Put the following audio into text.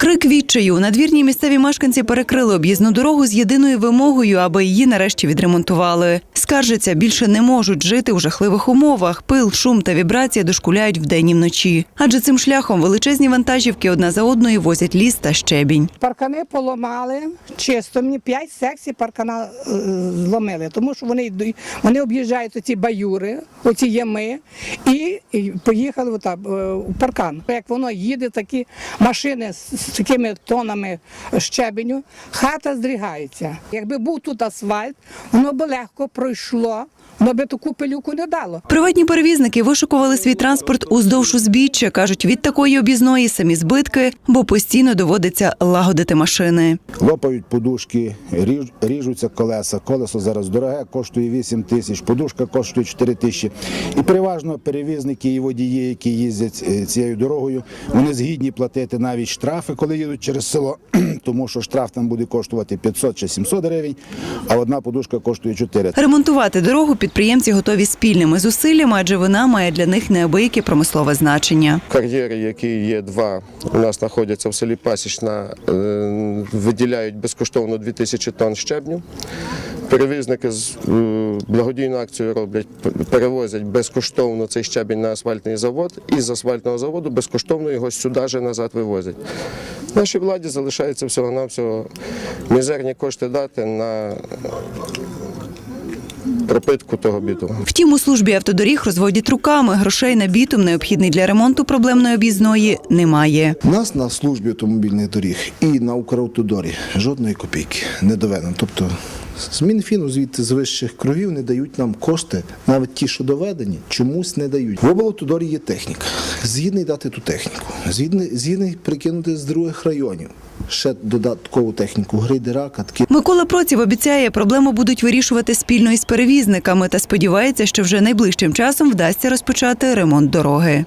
Крик відчаю. Надвірні місцеві мешканці перекрили об'їзну дорогу з єдиною вимогою, аби її нарешті відремонтували. Скаржаться, більше не можуть жити у жахливих умовах. Пил, шум та вібрація дошкуляють вдень і вночі. Адже цим шляхом величезні вантажівки одна за одною возять ліс та щебінь. Паркани поламали чисто. Мені п'ять секцій паркана е, зломили, тому що вони йдуть- вони об'їжджають оці баюри, оці ями і, поїхали отак, е, паркан. Як воно їде, такі машини такими тонами щебеню, хата здригається. Якби був тут асфальт, воно би легко пройшло, воно би таку пилюку не дало. Приватні перевізники вишукували свій транспорт уздовж узбіччя. кажуть, від такої об'їзної самі збитки, бо постійно доводиться лагодити машини. Лопають подушки, ріж- ріжуться колеса. Колесо зараз дороге, коштує 8 тисяч, подушка коштує 4 тисячі. І переважно перевізники і водії, які їздять е, цією дорогою, вони згідні платити навіть штрафи, коли їдуть через село, тому що штраф там буде коштувати 500 чи 700 гривень, а одна подушка коштує 4. Ремонтувати дорогу підприємці готові спільними зусиллями, адже вона має для них неабияке промислове значення. Кар'єри, які є два, у нас знаходяться в селі Пасічна, е, виділяють безкоштовно 2000 тонн щебню. Перевізники з е, благодійну акцію роблять, перевозять безкоштовно цей щебінь на асфальтний завод, і з асфальтного заводу безкоштовно його сюди же назад вивозять. Нашій владі залишається всього-навсього мізерні кошти дати на пропитку того бітуму. Втім, у службі автодоріг розводять руками. Грошей на бітум, необхідний для ремонту проблемної об'їзної, немає. У нас на службі автомобільних доріг і на Укравтодорі жодної копійки не доведено. Тобто з Мінфіну звідти з вищих кругів не дають нам кошти, навіть ті, що доведені, чомусь не дають. В облавтодорі є техніка. Згідний дати ту техніку, згідний, згідний прикинути з других районів. Ще додаткову техніку, грейдера, катки. Микола Проців обіцяє, проблему будуть вирішувати спільно із перевізниками та сподівається, що вже найближчим часом вдасться розпочати ремонт дороги.